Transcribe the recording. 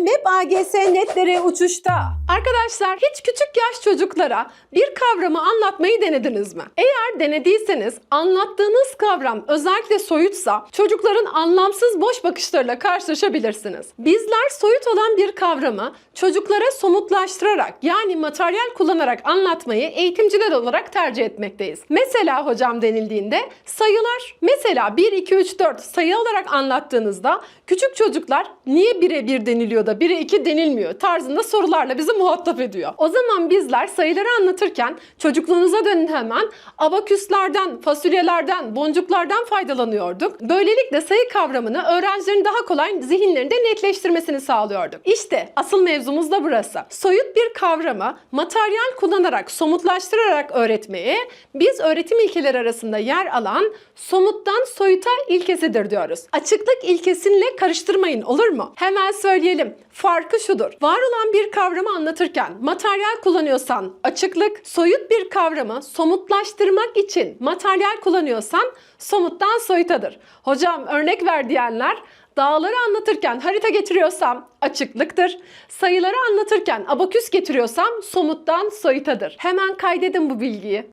MEP AGS netleri uçuşta. Arkadaşlar hiç küçük yaş çocuklara bir kavramı anlatmayı denediniz mi? Eğer denediyseniz anlattığınız kavram özellikle soyutsa çocukların anlamsız boş bakışlarıyla karşılaşabilirsiniz. Bizler soyut olan bir kavramı çocuklara somutlaştırarak yani materyal kullanarak anlatmayı eğitimciler olarak tercih etmekteyiz. Mesela hocam denildiğinde sayılar mesela 1, 2, 3, 4 sayı olarak anlattığınızda küçük çocuklar niye 1'e 1 deniliyor 1'e 2 denilmiyor tarzında sorularla bizi muhatap ediyor. O zaman bizler sayıları anlatırken çocukluğunuza dönün hemen abaküslerden, fasulyelerden, boncuklardan faydalanıyorduk. Böylelikle sayı kavramını öğrencilerin daha kolay zihinlerinde netleştirmesini sağlıyorduk. İşte asıl mevzumuz da burası. Soyut bir kavramı materyal kullanarak, somutlaştırarak öğretmeye biz öğretim ilkeleri arasında yer alan somuttan soyuta ilkesidir diyoruz. Açıklık ilkesinle karıştırmayın olur mu? Hemen söyleyelim. Farkı şudur. Var olan bir kavramı anlatırken materyal kullanıyorsan açıklık, soyut bir kavramı somutlaştırmak için materyal kullanıyorsan somuttan soyutadır. Hocam örnek ver diyenler Dağları anlatırken harita getiriyorsam açıklıktır. Sayıları anlatırken abaküs getiriyorsam somuttan soyutadır. Hemen kaydedin bu bilgiyi.